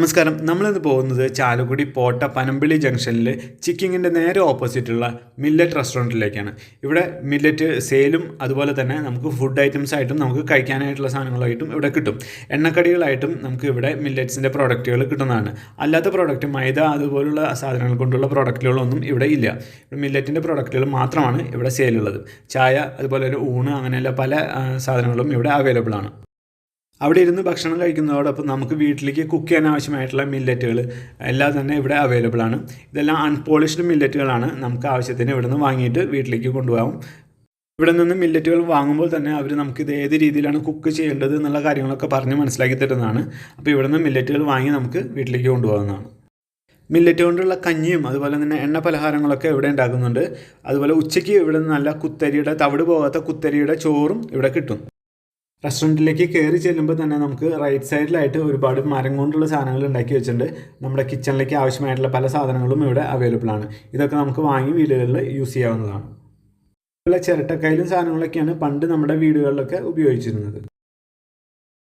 നമസ്കാരം. നമ്മളിന്ന് പോകുന്നത് ചാലക്കുടി പോട്ട പനമ്പിളി ജംഗ്ഷനിൽ ചിക്കിങ്ങിന്റെ നേരെ ഓപ്പോസിറ്റുള്ള മില്ലറ്റ് റെസ്റ്റോറന്റിലേക്കാണ്. ഇവിടെ മില്ലറ്റ് സെയിലും അതുപോലെ തന്നെ നമുക്ക് ഫുഡ് ഐറ്റംസ് ആയിട്ടും നമുക്ക് കഴിക്കാനായിട്ടുള്ള സാധനങ്ങളായിട്ടും ഇവിടെ കിട്ടും. എണ്ണക്കടികളായിട്ടും നമുക്ക് ഇവിടെ മില്ലറ്റ്സിന്റെ പ്രോഡക്റ്റുകൾ കിട്ടുന്നതാണ്. അല്ലാത്ത പ്രോഡക്റ്റ് മൈദ അതുപോലുള്ള സാധനങ്ങൾ കൊണ്ടുള്ള പ്രോഡക്റ്റുകളൊന്നും ഇവിടെ ഇല്ല. മില്ലറ്റിന്റെ പ്രോഡക്റ്റുകൾ മാത്രമാണ് ഇവിടെ സെയിലുള്ളത് ചായ അതുപോലെ ഒരു ഊണ് അങ്ങനെയുള്ള പല സാധനങ്ങളും ഇവിടെ അവൈലബിൾ ആണ്. അവിടെ ഇരുന്ന് ഭക്ഷണം കഴിക്കുന്നതോടൊപ്പം നമുക്ക് വീട്ടിലേക്ക് കുക്ക് ചെയ്യാൻ ആവശ്യമായിട്ടുള്ള മില്ലറ്റുകൾ എല്ലാം തന്നെ ഇവിടെ അവൈലബിൾ ആണ്. ഇതെല്ലാം അൺപോളിഷ്ഡ് മില്ലറ്റുകളാണ് നമുക്ക് ആവശ്യത്തിന് ഇവിടെ നിന്ന് വാങ്ങിയിട്ട് വീട്ടിലേക്ക് കൊണ്ടുപോകാം. ഇവിടെ നിന്ന് മില്ലറ്റുകൾ വാങ്ങുമ്പോൾ തന്നെ അവർ നമുക്ക് ഇത് ഏത് രീതിയിലാണ് കുക്ക് ചെയ്യേണ്ടത് എന്നുള്ള കാര്യങ്ങളൊക്കെ പറഞ്ഞ് മനസ്സിലാക്കി തരുന്നതാണ്. അപ്പോൾ ഇവിടെ നിന്ന് മില്ലറ്റുകൾ വാങ്ങി നമുക്ക് വീട്ടിലേക്ക് കൊണ്ടുപോകുന്നതാണ് മില്ലറ്റ് കൊണ്ടുള്ള കഞ്ഞിയും അതുപോലെ തന്നെ എണ്ണ പലഹാരങ്ങളൊക്കെ ഇവിടെ ഉണ്ടാക്കുന്നുണ്ട്. അതുപോലെ ഉച്ചയ്ക്ക് ഇവിടെ നല്ല കുത്തരിയുടെ തവിട് പോകാത്ത കുത്തരിയുടെ ചോറും ഇവിടെ കിട്ടും. റെസ്റ്റോറന്റിലേക്ക് കയറി ചെല്ലുമ്പോൾ തന്നെ നമുക്ക് റൈറ്റ് സൈഡിലായിട്ട് ഒരുപാട് മരം കൊണ്ടുള്ള സാധനങ്ങൾ ഉണ്ടാക്കി വെച്ചിട്ടുണ്ട്. നമ്മുടെ കിച്ചണിലേക്ക് ആവശ്യമായിട്ടുള്ള പല സാധനങ്ങളും ഇവിടെ അവൈലബിൾ ആണ്. ഇതൊക്കെ നമുക്ക് വാങ്ങി വീടുകളിൽ യൂസ് ചെയ്യാവുന്നതാണ്. ഇതുപോലെ ചിരട്ടക്കയിലും സാധനങ്ങളൊക്കെയാണ് പണ്ട് നമ്മുടെ വീടുകളിലൊക്കെ ഉപയോഗിച്ചിരുന്നത്.